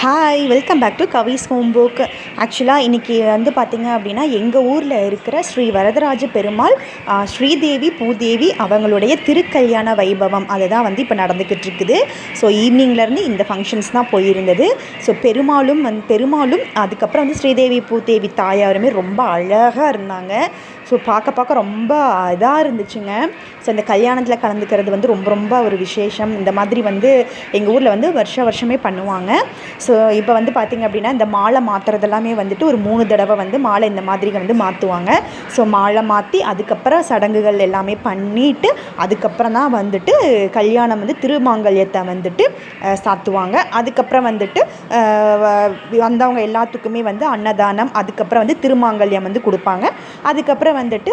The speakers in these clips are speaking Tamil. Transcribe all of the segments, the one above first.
Hi welcome back to Kavi's home book ஆக்சுவலாக இன்றைக்கி வந்து பார்த்திங்க அப்படின்னா எங்கள் ஊரில் இருக்கிற ஸ்ரீ வரதராஜ பெருமாள் ஸ்ரீதேவி பூதேவி அவங்களுடைய திருக்கல்யாண வைபவம். அதுதான் வந்து இப்போ நடந்துக்கிட்டு இருக்குது. ஸோ ஈவினிங்லேருந்து இந்த ஃபங்க்ஷன்ஸ் தான் போயிருந்தது. ஸோ பெருமாளும் வந்து பெருமாளும் அதுக்கப்புறம் வந்து ஸ்ரீதேவி பூதேவி தாயாருமே ரொம்ப அழகாக இருந்தாங்க. ஸோ பார்க்க பார்க்க ரொம்ப இதாக இருந்துச்சுங்க. ஸோ இந்த கல்யாணத்தில் கலந்துக்கிறது வந்து ரொம்ப ரொம்ப ஒரு விசேஷம். இந்த மாதிரி வந்து எங்கள் ஊரில் வந்து வருஷ வருஷமே பண்ணுவாங்க. ஸோ இப்போ வந்து பார்த்திங்க அப்படின்னா இந்த மாலை மாற்றுறது எல்லாமே வந்துட்டு ஒரு மூணு தடவை வந்து மாலை இந்த மாதிரி வந்து மாற்றுவாங்க ஸோ மாலை மாற்றி அதுக்கப்புறம் சடங்குகள் எல்லாமே பண்ணிவிட்டு அதுக்கப்புறம் தான் வந்துட்டு கல்யாணம் வந்து திருமாங்கல்யத்தை வந்துட்டு சாத்துவாங்க. அதுக்கப்புறம் வந்துட்டு வ- வந்தவங்க எல்லாத்துக்குமே வந்து அன்னதானம் அதுக்கப்புறம் வந்து திருமாங்கல்யம் வந்து கொடுப்பாங்க. அதுக்கப்புறம் வந்துட்டு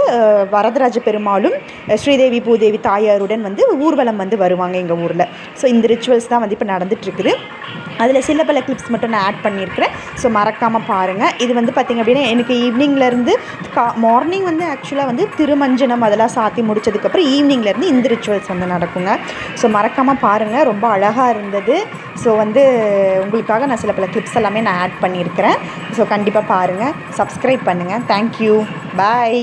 வரதராஜ பெருமாளும் ஸ்ரீதேவி பூதேவி தாயாருடன் வந்து ஊர்வலம் வந்து வருவாங்க எங்கள் ஊரில். ஸோ இந்த ரிச்சுவல்ஸ் தான் வந்து இப்போ நடந்துட்டுருக்குது அதில் சில பல கிளிப்ஸ் மட்டும் நான் ஆட் பண்ணியிருக்கிறேன். ஸோ மறக்காமல் பாருங்கள் இது வந்து பார்த்திங்க அப்படின்னா எனக்கு ஈவினிங்லேருந்து கா மார்னிங் வந்து ஆக்சுவலாக வந்து திருமஞ்சனம் அதெல்லாம் சாத்தி முடிச்சதுக்கப்புறம் ஈவினிங்லேருந்து இந்த ரிச்சுவல்ஸ் வந்து நடக்குங்க. ஸோ மறக்காமல் பாருங்கள் ரொம்ப அழகாக இருந்தது. ஸோ வந்து உங்களுக்காக நான் சில பல கிளிப்ஸ் எல்லாமே நான் ஆட் பண்ணியிருக்கிறேன். ஸோ கண்டிப்பாக பாருங்கள் சப்ஸ்கிரைப் பண்ணுங்கள் தேங்க்யூ பாய்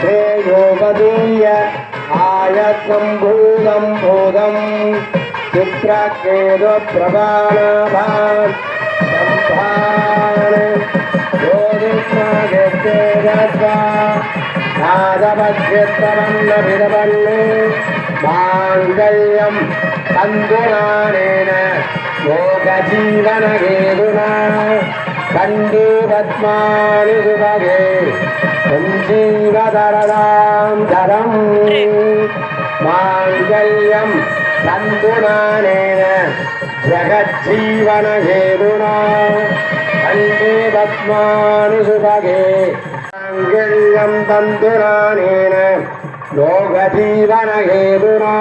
श्रेयोगदीय आयत्वं भूतं भूतं चित्राकेदो प्रमाणाभान् நாதபத்யத்தவன்னபிதவன்னு மாங்கல்யம் தந்துனானேன யோகஜீவனகேதுனா கண்டு பத்மானி சுபகே சஞ்சீவதரதாம் தரம் மாங்கல்யம் தந்துனானேன ஜகஜீவனகேதுனா கண்டு பத்மானி சுபகே மாங்கல்யம் தந்துனானேன யோகஜீவனகேதுனா